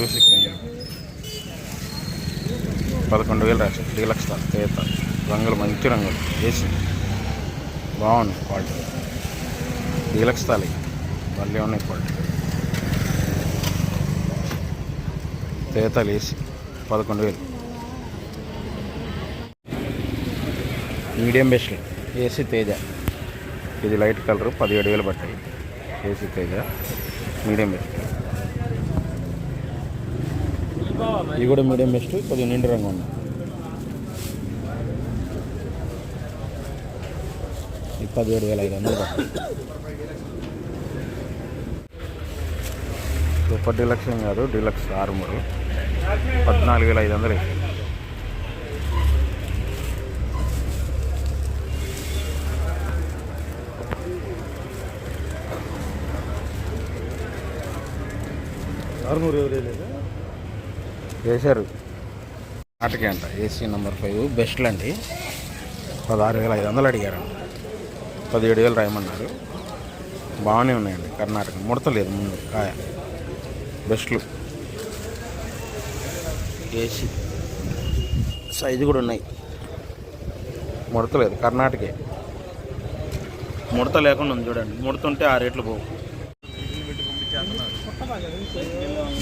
చూసి పదకొండు వేలు రాసి డీలక్స్ తేత రంగులు మంచి రంగులు. వేసి బాగుంది క్వాలిటీ. డీలక్స్ తాలి. మళ్ళీ ఉన్నాయి క్వాలిటీ. తేతాలు వేసి పదకొండు వేలు. Medium best. ఏసీ తేజ. ఇది లైట్ కలర్ పదిహేడు వేలు పట్టాయి ఏసీ తేజ. Medium best. ఇది కూడా మీడియం బెస్ట్ కొద్దిగా నిండు రంగు ఉంది. ఇది పదిహేడు వేల ఐదు వందలు సూపర్ డీలక్స్ ఏం కాదు డీలక్స్ ఆరు మూడు పద్నాలుగు వేల ఐదు వందలు ఆరునూరు ఎవరే లేదా వేశారు నాటకే అంట ఏసీ నెంబర్ ఫైవ్ బెస్ట్లు అండి. పదహారు వేల ఐదు వందలు అడిగారు. పదిహేడు వేలు రాయమన్నారు. బాగానే ఉన్నాయండి కర్ణాటక. ముడత లేదు ముందు కాయ. బెస్ట్లు ఏసీ సైజు కూడా ఉన్నాయి. ముడత లేదు కర్ణాటకే. ముడత లేకుండా ఉంది చూడండి. ముడత ఉంటే ఆ రేట్లు పోవు.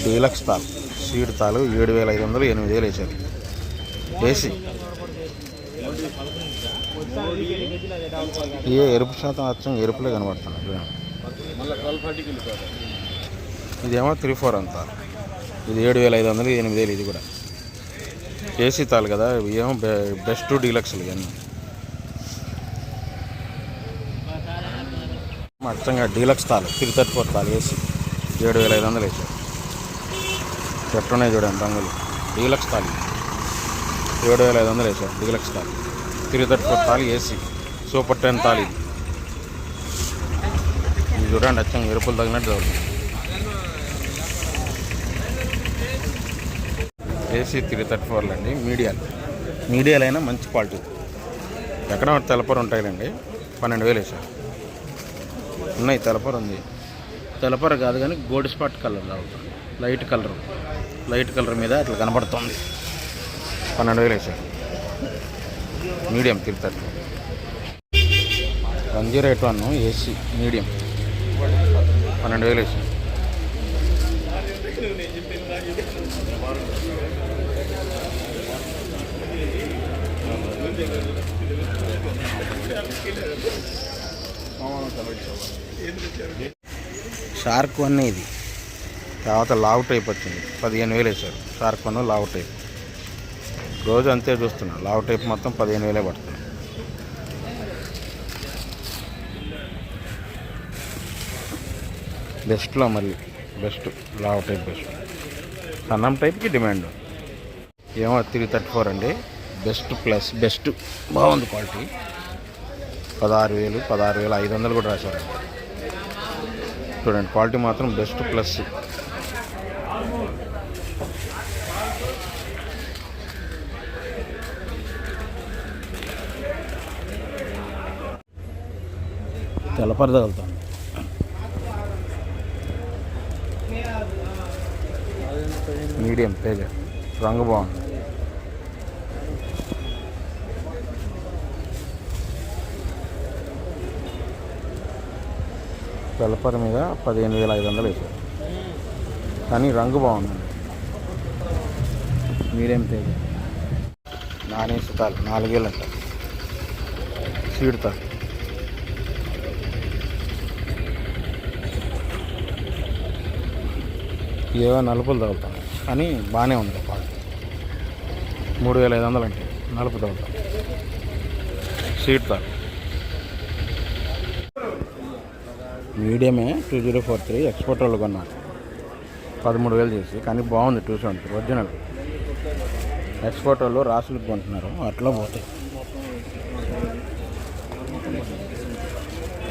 డీలక్స్ తాల్ సీడ్ తాలు ఏడు వేల ఐదు వందలు ఎనిమిది వేలు వేసారు ఏసీ. ఏ ఎరుపు శాతం అచ్చం ఎరుపులే కనబడుతున్నాయి. ఇదేమో త్రీ ఫోర్ అంతా. ఇది ఏడు వేల ఐదు వందలు ఎనిమిది వేలు ఇది కూడా. ఏసీ తాలు కదా ఏమో బె- బెస్ట్ డీలక్స్లు ఇవన్నీ. అచ్చంగా డీలక్స్ తాలు త్రీ థర్టీ ఫోర్ తాలు ఏసీ. ఏడు వేల ఐదు వందలు వేసారు చెట్టున్నాయి చూడండి రంగులు. డీలక్స్ తాలు ఏడు వేల ఐదు వందలు వేసారు డీలక్స్ తాలు త్రీ థర్టీ ఫోర్ తాలు ఏసీ సూపర్ టెన్ తాళి. ఇది చూడండి అచ్చంగా ఎరుపులు తగినట్టు చదువు ఏసీ త్రీ థర్టీ ఫోర్లు అండి మీడియాలు. మీడియాలు అయినా మంచి క్వాలిటీ. ఎక్కడ? తెలపరు అండి పన్నెండు వేలు వేసారు ఉన్నాయి తెలపరు ఉంది. తెలపరు కాదు కానీ గోల్డ్ స్పాట్ కలర్ అవుతుంది లైట్ కలర్ లైట్ కలర్ మీద అట్లా కనబడుతుంది. పన్నెండు వేలు వేసారు medium three thirty one zero eight one AC medium. పన్నెండు వేలు వేసారు షార్క్ వన్ ఇది. తర్వాత లావ్ టైప్ వచ్చింది. పదిహేను వేలు వేశారు. షార్క్ వన్ లావ్ టైప్. రోజు అంతే చూస్తున్నా. లావ్ టైప్ మొత్తం పదిహేను వేలే పడుతుంది. బెస్ట్లో మళ్ళీ. బెస్ట్. లావ్ టైప్ బెస్ట్. సన్నం టైప్కి డిమాండ్. ఏమో త్రీ థర్టీ ఫోర్ అండి. Best plus best. బాగుంది క్వాలిటీ. పదహారు వేలు పదహారు వేలు ఐదు వందలు కూడా రాశారు. చూడండి క్వాలిటీ మాత్రం బెస్ట్ ప్లస్. తెల్లపర తగులుతాం మీడియం పేజ రంగు బాగుంది. తెల్లపర మీద పదిహేను వేల ఐదు వందలు వేసారు కానీ రంగు బాగుందండి మీడియం తేజ. నానేసి తాలు నాలుగేళ్ళు అంట. సీడ్ ఏవో నలుపులు తగులుతాం. కానీ బాగానే ఉంది క్వాలిటీ మూడు వేల ఐదు వందలు అంటే నలుపు తగులుతాం. సీడ్ తాలు. మీడియమే two zero four three export వాళ్ళు కొన్నారు. పదమూడు వేలు చేసి కానీ బాగుంది టూ సెవెంటీ ఒరిజినల్. ఎక్స్పోర్ట్ వాళ్ళు రాసులకు కొంటున్నారు అట్లా పోతాయి.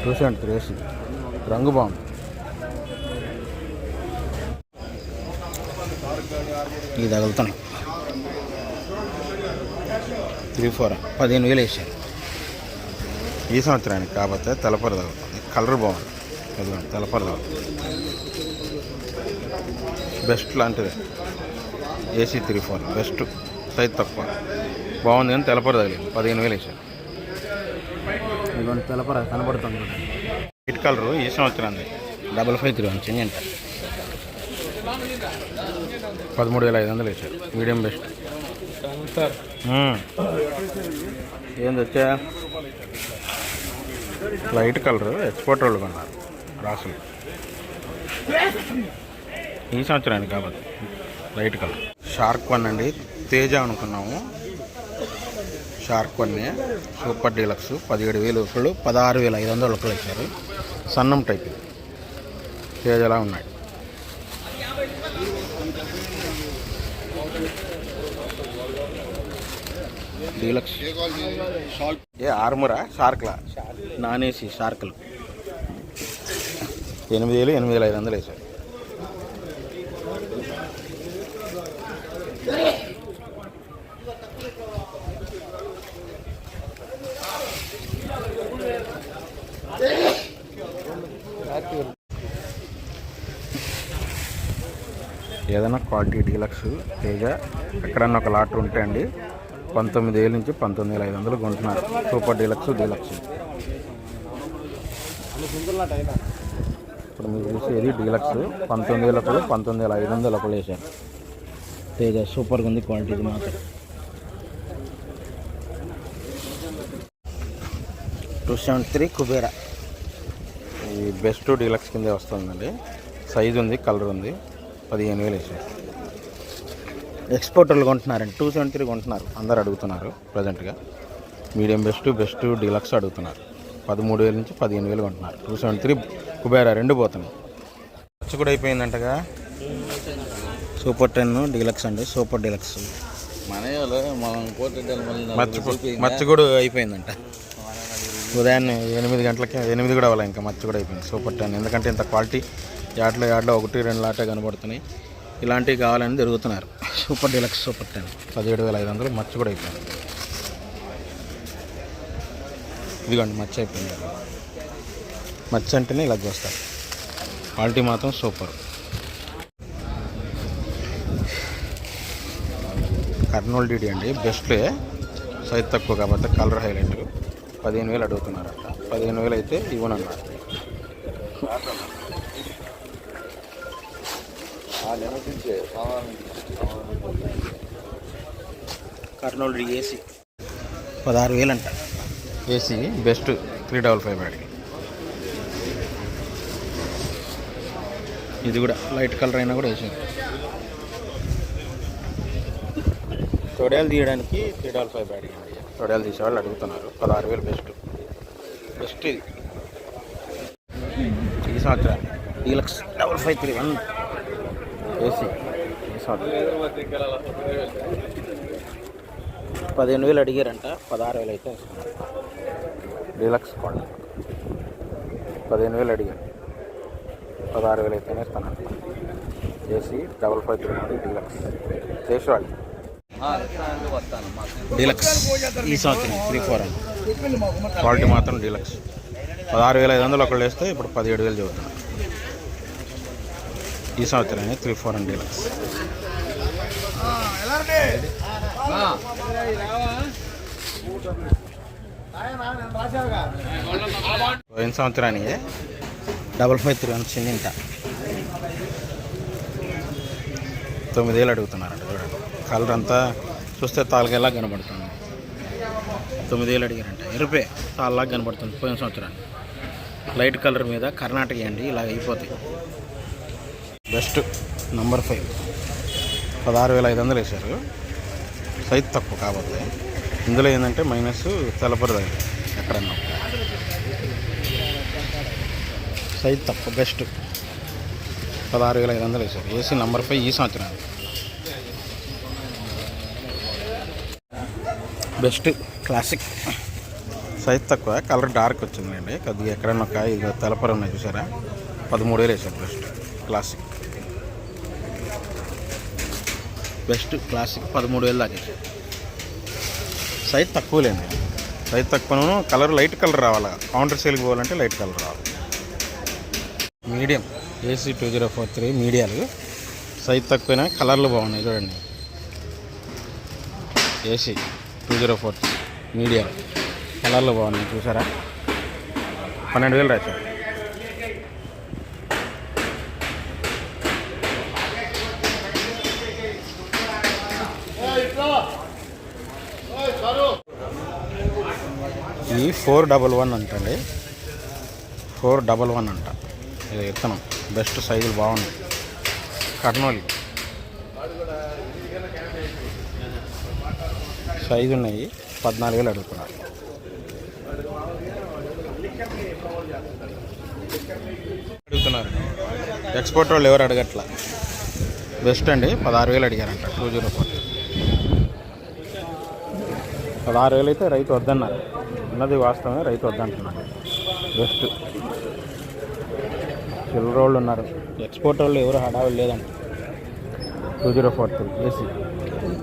టూ సెవెంటీ త్రీ వేసి రంగు బాగుంది. ఇది తగులుతున్నాయి త్రీ ఫోర్ పదిహేను వేలు వేసారు. ఈ సంవత్సరానికి కాకపోతే తెల్లపర తగ్గుతుంది కలర్ బాగుంది. తగులుతుంది బెస్ట్ లాంటిది. AC three four best size తక్కువ. బాగుంది కానీ తెలపరు తగిలింది పదిహేను వేలు వేసాను ఇదిగోండి తెలపర కనబడుతుంది వైట్ కలరు ఈ సంవత్సరం double five three one change అంట. పదమూడు వేల ఐదు వందలు వేసారు. మీడియం బెస్ట్ ఏంది వచ్చా లైట్ కలర్ ఎక్స్పోర్ట్ వాళ్ళు కొన్నారు. రాసులు. ఈ సంవత్సరానికి కాబట్టి లైట్ కలర్ షార్క్ వన్ అండి. తేజ అనుకున్నాము. షార్క్ వన్ సూపర్ డీలక్స్ పదిహేడు వేలు ఒకళ్ళు పదహారు వేల ఐదు వందలు ఒకళ్ళు ఇచ్చారు. సన్నం టైప్. తేజలా ఉన్నాయి. డీలక్స్ ఏ ఆర్మరా? షార్క్లా నాన్ ఏసీ షార్క్లు ఎనిమిది వేలు ఎనిమిది వేల ఐదు వందలు వేసారు ఏదైనా క్వాలిటీ డీలక్స్ తేజ ఎక్కడన్నా ఒక లాట్ ఉంటే అండి పంతొమ్మిది వేల నుంచి పంతొమ్మిది వేల ఐదు వందలు కొంటున్నారు. Super deluxe deluxe. ఇప్పుడు మీరు చూసేది డీలక్స్ పంతొమ్మిది వేల ఒకళ్ళు పంతొమ్మిది వేల ఐదు వందలు ఒకళ్ళు వేసారు తేజ సూపర్గా ఉంది క్వాలిటీ మాత్రం. Two seventy three Kubera. ఈ బెస్ట్ డీలక్స్ కిందే వస్తుందండి. సైజ్ ఉంది కలర్ ఉంది. పదిహేను వేలు వేసారు ఎక్స్పోర్టర్లు కొంటున్నారండి. టూ సెవెంటీ త్రీ కొంటున్నారు. అందరు అడుగుతున్నారు ప్రజెంట్గా మీడియం బెస్ట్ బెస్ట్ డీలక్స్ అడుగుతున్నారు. పదమూడు వేల నుంచి పదిహేను వేలు కొంటున్నారు. టూ సెవెంటీ త్రీ కుబేరా రెండు పోతున్నాయి. ఖర్చు కూడా అయిపోయిందంటగా? సూపర్ టెన్ డీలక్స్ అండి సూపర్ డీలక్స్. మన మనం కూడా అయిపోయిందంట. ఉదయాన్నే ఎనిమిది గంటలకి ఎనిమిది కూడా అవ్వాలి ఇంకా మర్చి కూడా అయిపోయింది సూపర్ టెన్. ఎందుకంటే ఇంత క్వాలిటీ యాడ్లో యాడ్లో ఒకటి రెండు లాటే కనబడుతున్నాయి. ఇలాంటివి కావాలని తిరుగుతున్నారు. Super deluxe super ten. పదిహేడు వేల ఐదు వందలు మర్చి కూడా అయిపోయింది. ఇదిగోండి మచ్చ అయిపోయింది. మచ్చ అంటేనే ఇలా చూస్తారు. క్వాలిటీ మాత్రం సూపర్. కర్నూలు డీడీ అండి. బెస్ట్లే సైజ్ తక్కువ కాబట్టి కలర్ హైలైట్ పదిహేను వేలు అడుగుతున్నారంట. పదిహేను వేలు అయితే ఇవ్వనన్నారు. కర్నూలు డీ ఏసీ పదహారు వేలు అంట AC best three double five బ్యాడ్కి ఇది కూడా లైట్ కలర్ అయినా కూడా వేసింది తొడయాలు తీయడానికి త్రీ డబల్ ఫైవ్ బ్యాడ్ అండి తొడయాలు తీసేవాళ్ళు అడుగుతున్నారు. పదహారు వేలు బెస్ట్. బెస్ట్ ఇది. ఈ సంవత్సరం deluxe double five three one. AC. ఈ సంవత్సరం. పదిహేను వేలు అడిగారంట పదహారు వేలు అయితే డీలక్స్ కొండ. పదిహేను వేలు అడిగారు. పదహారు వేలు అయితేనే ఇస్తాను AC double five three one deluxe. చేసేవాళ్ళు. డీలక్స్. ఈ సంవత్సరం త్రీ ఫోర్ క్వాలిటీ మాత్రం డీలక్స్. పదహారు వేల ఐదు వందలు ఒకళ్ళు వేస్తే ఇప్పుడు పదిహేడు వేలు చదువుతున్నారు ఈ సంవత్సరం త్రీ ఫోర్ అండ్ డీలక్స్. పోయిన సంవత్సరానికి డబల్ ఫైవ్ త్రీ వచ్చింది ఇంత తొమ్మిది వేలు అడుగుతున్నారంట చూడండి. కలర్ అంతా చూస్తే తాలకేలా కనబడుతుంది. తొమ్మిది వేలు అడిగారంట. ఎరుపే తాళ్ళలాగా కనబడుతుంది పోయిన సంవత్సరానికి. లైట్ కలర్ మీద కర్ణాటక అండి ఇలా అయిపోతాయి. Best number five. పదహారు వేల ఐదు వందలు వేశారు. సైజ్ తక్కువ కాబట్టి. ఇందులో ఏంటంటే మైనస్ తెలపరు ఎక్కడన్నా. సైజ్ తక్కువ బెస్ట్ పదహారు వేల ఐదు వందలు వేశారు. ఏసీ నంబర్ ఫైవ్ ఈ సంవత్సరం. బెస్ట్ క్లాసిక్ సైజ్ తక్కువ కలర్ డార్క్ వచ్చిందండి. కొద్దిగా ఎక్కడన్నా ఒక ఇది తెలపరు ఉన్నాయి చూసారా? పదమూడు వేలు వేసారు బెస్ట్ క్లాసిక్ బెస్ట్ క్లాసిక్ పదమూడు వేలు దాకా సైజ్ తక్కువ లేండి సైజ్ తక్కువను కలర్ లైట్ కలర్ రావాలి? కౌంటర్ సేల్కి పోవాలంటే లైట్ కలర్ రావాలి. Medium AC two zero four three మీడియాలు. సైజ్ తక్కువైనా కలర్లు బాగున్నాయి చూడండి. AC two zero four medium కలర్లు బాగున్నాయి చూసారా? పన్నెండు వేలు రాశారు. ఇది ఫోర్ డబల్ వన్ అంటండి. ఫోర్ డబల్ వన్ అంట. ఇది విత్తనం. బెస్ట్ సైజులు బాగున్నాయి. కర్నూలు. సైజు ఉన్నాయి పద్నాలుగు వేలు అడుగుతున్నారు. అడుగుతున్నారు. ఎక్స్పోర్ట్ వాళ్ళు ఎవరు అడగట్లా? బెస్ట్ అండి. పదహారు వేలు అడిగారంట. Two zero four. పదహారు వేలు అయితే రైతు వద్దన్నారు. ఉన్నది వాస్తవమే రైతు వద్దంటున్నాడు బెస్ట్ చిల్లర వాళ్ళు ఉన్నారు. ఎక్స్పోర్ట్ వాళ్ళు ఎవరు హడావిడి లేదంట. Two zero four three AC